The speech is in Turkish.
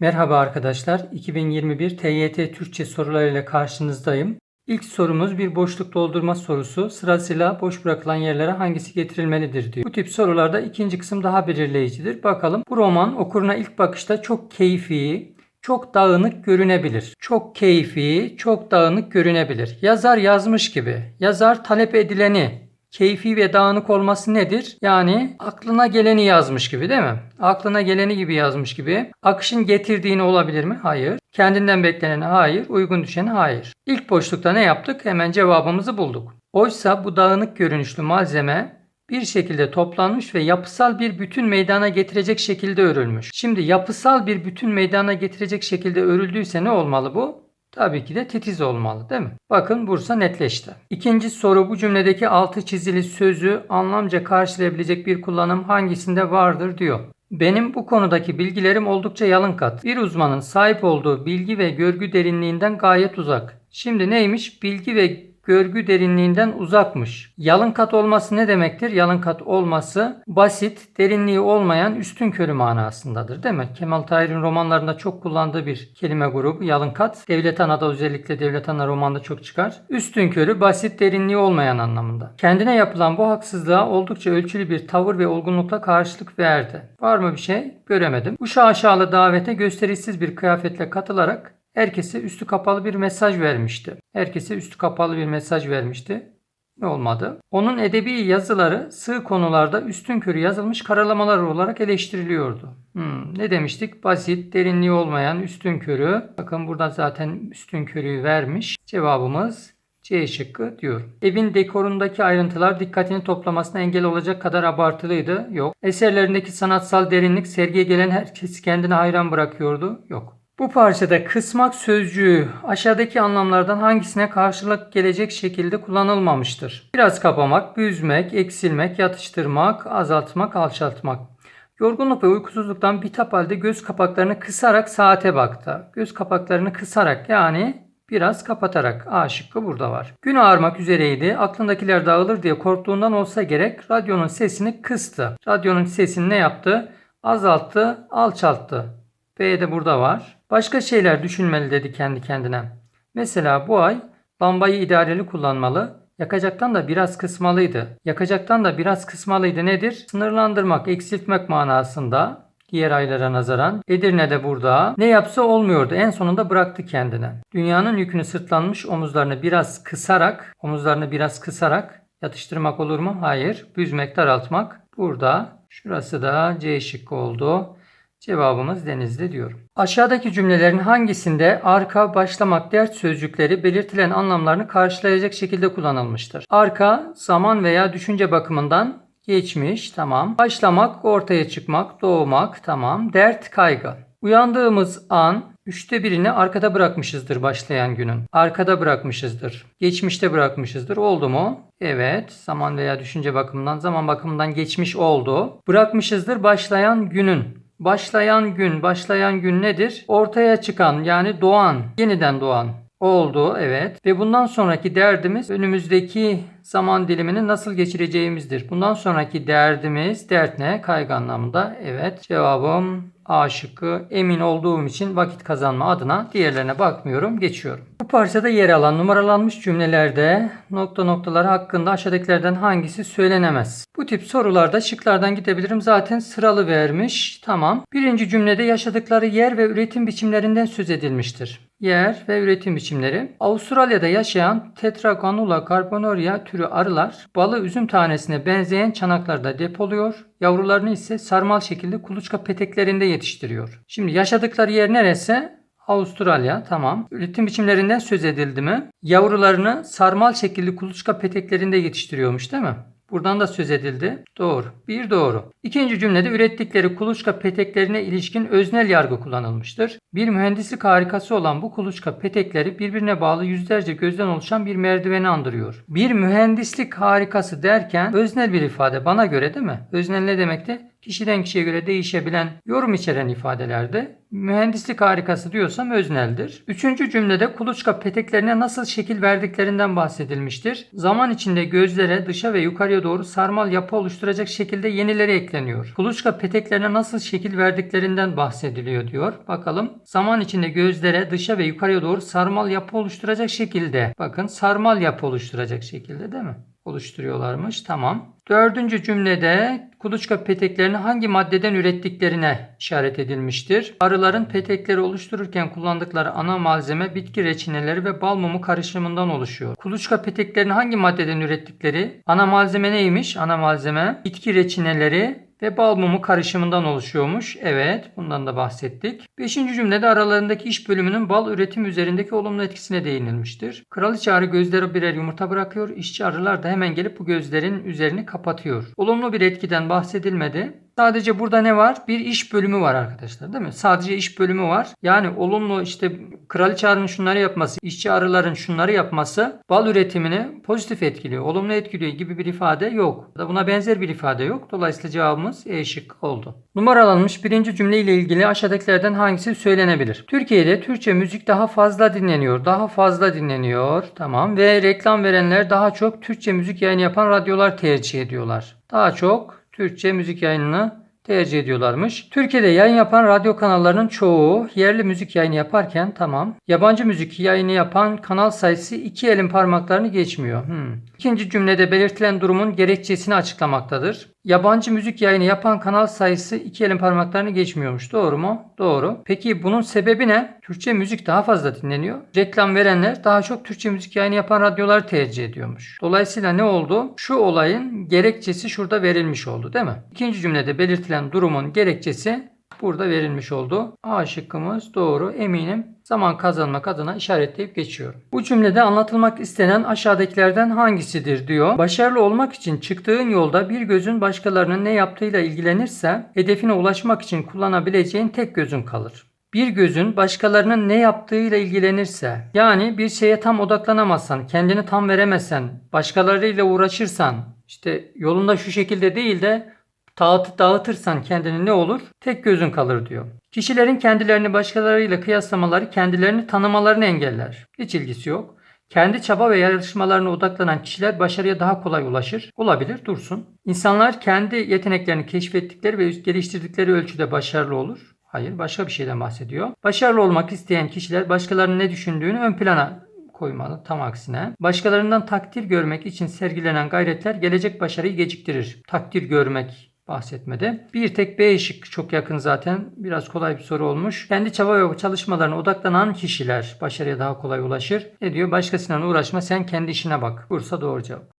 Merhaba arkadaşlar. 2021 TYT Türkçe sorularıyla karşınızdayım. İlk sorumuz bir boşluk doldurma sorusu. Sırasıyla boş bırakılan yerlere hangisi getirilmelidir diyor. Bu tip sorularda ikinci kısım daha belirleyicidir. Bakalım bu roman okuruna ilk bakışta çok keyfi, çok dağınık görünebilir. Çok keyfi, çok dağınık görünebilir. Yazar yazmış gibi. Yazar talep edileni, keyfi ve dağınık olması nedir? Yani aklına geleni yazmış gibi değil mi? Aklına geleni gibi yazmış gibi. Akışın getirdiğini olabilir mi? Hayır. Kendinden bekleneni hayır. Uygun düşeni hayır. İlk boşlukta ne yaptık? Hemen cevabımızı bulduk. Oysa bu dağınık görünüşlü malzeme bir şekilde toplanmış ve yapısal bir bütün meydana getirecek şekilde örülmüş. Şimdi yapısal bir bütün meydana getirecek şekilde örüldüyse ne olmalı bu? Tabii ki de titiz olmalı değil mi? Bakın Bursa netleşti. İkinci soru bu cümledeki altı çizili sözü anlamca karşılayabilecek bir kullanım hangisinde vardır diyor. Benim bu konudaki bilgilerim oldukça yalın kat. Bir uzmanın sahip olduğu bilgi ve görgü derinliğinden gayet uzak. Şimdi neymiş? Bilgi ve görgü derinliğinden uzakmış. Yalın kat olması ne demektir? Yalın kat olması basit, derinliği olmayan üstün körü manasındadır değil mi? Kemal Tahir'in romanlarında çok kullandığı bir kelime grubu yalın kat. Devlet Ana'da özellikle Devlet Ana romanda çok çıkar. Üstün körü basit, derinliği olmayan anlamında. Kendine yapılan bu haksızlığa oldukça ölçülü bir tavır ve olgunlukla karşılık verdi. Var mı bir şey? Göremedim. Bu şaşalı davete gösterişsiz bir kıyafetle katılarak herkese üstü kapalı bir mesaj vermişti. Herkese üstü kapalı bir mesaj vermişti. Ne olmadı? Onun edebi yazıları sığ konularda üstün körü yazılmış karalamalar olarak eleştiriliyordu. Hmm, ne demiştik? Basit, derinliği olmayan üstün körü. Bakın burada zaten üstün körüyü vermiş. Cevabımız C şıkkı diyor. Evin dekorundaki ayrıntılar dikkatini toplamasına engel olacak kadar abartılıydı. Yok. Eserlerindeki sanatsal derinlik sergiye gelen herkesi kendine hayran bırakıyordu. Yok. Bu parçada kısmak sözcüğü aşağıdaki anlamlardan hangisine karşılık gelecek şekilde kullanılmamıştır? Biraz kapamak, büzmek, eksilmek, yatıştırmak, azaltmak, alçaltmak. Yorgunluk ve uykusuzluktan bitap halde göz kapaklarını kısarak saate baktı. Göz kapaklarını kısarak yani biraz kapatarak. A şıkkı burada var. Gün ağarmak üzereydi. Aklındakiler dağılır diye korktuğundan olsa gerek radyonun sesini kıstı. Radyonun sesini ne yaptı? Azalttı, alçalttı. B de burada var. Başka şeyler düşünmeli dedi kendi kendine. Mesela bu ay lambayı idareli kullanmalı. Yakacaktan da biraz kısmalıydı. Yakacaktan da biraz kısmalıydı nedir? Sınırlandırmak, eksiltmek manasında diğer aylara nazaran. Edirne'de burada. Ne yapsa olmuyordu. En sonunda bıraktı kendine. Dünyanın yükünü sırtlanmış omuzlarını biraz kısarak, omuzlarını biraz kısarak yatıştırmak olur mu? Hayır. Büzmek, daraltmak. Burada. Şurası da C şıkkı oldu. Cevabımız denizli diyorum. Aşağıdaki cümlelerin hangisinde arka, başlamak, dert sözcükleri belirtilen anlamlarını karşılayacak şekilde kullanılmıştır? Arka, zaman veya düşünce bakımından geçmiş, tamam. Başlamak, ortaya çıkmak, doğmak, tamam. Dert, kaygı. Uyandığımız an üçte birini arkada bırakmışızdır başlayan günün. Arkada bırakmışızdır. Geçmişte bırakmışızdır. Oldu mu? Evet. Zaman veya düşünce bakımından, zaman bakımından geçmiş oldu. Bırakmışızdır başlayan günün. Başlayan gün, başlayan gün nedir? Ortaya çıkan yani doğan, yeniden doğan oldu evet. Ve bundan sonraki derdimiz önümüzdeki zaman dilimini nasıl geçireceğimizdir. Bundan sonraki derdimiz dert ne? Kaygı anlamında. Evet cevabım A şıkkı. Emin olduğum için vakit kazanma adına diğerlerine bakmıyorum. Geçiyorum. Bu parçada yer alan numaralanmış cümlelerde nokta noktaları hakkında aşağıdakilerden hangisi söylenemez? Bu tip sorularda şıklardan gidebilirim. Zaten sıralı vermiş. Tamam. Birinci cümlede yaşadıkları yer ve üretim biçimlerinden söz edilmiştir. Yer ve üretim biçimleri. Avustralya'da yaşayan Tetragonula carbonaria türü arılar balı üzüm tanesine benzeyen çanaklarda depoluyor. Yavrularını ise sarmal şekilde kuluçka peteklerinde yetiştiriyor. Şimdi yaşadıkları yer neresi? Avustralya tamam. Üretim biçimlerinden söz edildi mi? Yavrularını sarmal şekilde kuluçka peteklerinde yetiştiriyormuş değil mi? Buradan da söz edildi. Doğru. Bir doğru. İkinci cümlede ürettikleri kuluçka peteklerine ilişkin öznel yargı kullanılmıştır. Bir mühendislik harikası olan bu kuluçka petekleri birbirine bağlı yüzlerce gözden oluşan bir merdiveni andırıyor. Bir mühendislik harikası derken öznel bir ifade bana göre değil mi? Öznel ne demekti? Kişiden kişiye göre değişebilen yorum içeren ifadelerde. Mühendislik harikası diyorsam özneldir. Üçüncü cümlede kuluçka peteklerine nasıl şekil verdiklerinden bahsedilmiştir. Zaman içinde gözlere dışa ve yukarıya doğru sarmal yapı oluşturacak şekilde yenileri ekleniyor. Kuluçka peteklerine nasıl şekil verdiklerinden bahsediliyor diyor. Bakalım. Zaman içinde gözlere dışa ve yukarıya doğru sarmal yapı oluşturacak şekilde. Bakın sarmal yapı oluşturacak şekilde değil mi? oluşturuyorlarmış. Tamam. Dördüncü cümlede kuluçka peteklerini hangi maddeden ürettiklerine işaret edilmiştir. Arıların petekleri oluştururken kullandıkları ana malzeme bitki reçineleri ve bal mumu karışımından oluşuyor. Kuluçka peteklerini hangi maddeden ürettikleri? Ana malzeme neymiş? Ana malzeme bitki reçineleri ve bal mumu karışımından oluşuyormuş. Evet, bundan da bahsettik. Beşinci cümlede aralarındaki iş bölümünün bal üretim üzerindeki olumlu etkisine değinilmiştir. Kraliçe arı gözleri birer yumurta bırakıyor. İşçi arılar da hemen gelip bu gözlerin üzerini kapatıyor. Olumlu bir etkiden bahsedilmedi. Sadece burada ne var? Bir iş bölümü var arkadaşlar değil mi? Sadece iş bölümü var. Yani olumlu işte kraliçe arının şunları yapması, işçi arıların şunları yapması bal üretimini pozitif etkiliyor, olumlu etkiliyor gibi bir ifade yok. Da buna benzer bir ifade yok. Dolayısıyla cevabımız E şık oldu. Numaralanmış birinci cümle ile ilgili aşağıdakilerden hangisi söylenebilir? Türkiye'de Türkçe müzik daha fazla dinleniyor. Daha fazla dinleniyor. Tamam. Ve reklam verenler daha çok Türkçe müzik yayını yapan radyolar tercih ediyorlar. Daha çok Türkçe müzik yayınını tercih ediyorlarmış. Türkiye'de yayın yapan radyo kanallarının çoğu yerli müzik yayını yaparken tamam. Yabancı müzik yayını yapan kanal sayısı iki elin parmaklarını geçmiyor. Hmm. İkinci cümlede belirtilen durumun gerekçesini açıklamaktadır. Yabancı müzik yayını yapan kanal sayısı iki elin parmaklarını geçmiyormuş. Doğru mu? Doğru. Peki bunun sebebi ne? Türkçe müzik daha fazla dinleniyor. Reklam verenler daha çok Türkçe müzik yayını yapan radyoları tercih ediyormuş. Dolayısıyla ne oldu? Şu olayın gerekçesi şurada verilmiş oldu değil mi? İkinci cümlede belirtilen durumun gerekçesi burada verilmiş oldu. A şıkkımız doğru eminim. Zaman kazanmak adına işaretleyip geçiyorum. Bu cümlede anlatılmak istenen aşağıdakilerden hangisidir diyor. Başarılı olmak için çıktığın yolda bir gözün başkalarının ne yaptığıyla ilgilenirse hedefine ulaşmak için kullanabileceğin tek gözün kalır. Bir gözün başkalarının ne yaptığıyla ilgilenirse, yani bir şeye tam odaklanamazsan, kendini tam veremezsen, başkalarıyla uğraşırsan, işte yolunda şu şekilde değil de dağıt, dağıtırsan kendini ne olur? Tek gözün kalır diyor. Kişilerin kendilerini başkalarıyla kıyaslamaları kendilerini tanımalarını engeller. Hiç ilgisi yok. Kendi çaba ve yarışmalarına odaklanan kişiler başarıya daha kolay ulaşır. Olabilir, dursun. İnsanlar kendi yeteneklerini keşfettikleri ve geliştirdikleri ölçüde başarılı olur. Hayır, başka bir şeyden bahsediyor. Başarılı olmak isteyen kişiler başkalarının ne düşündüğünü ön plana koymalı. Tam aksine. Başkalarından takdir görmek için sergilenen gayretler gelecek başarıyı geciktirir. Takdir görmek bahsetmede. Bir tek B şık çok yakın zaten. Biraz kolay bir soru olmuş. Kendi çaba ve çalışmalarına odaklanan kişiler başarıya daha kolay ulaşır. Ne diyor? Başkasıyla uğraşma sen kendi işine bak. Bursa doğru cevap.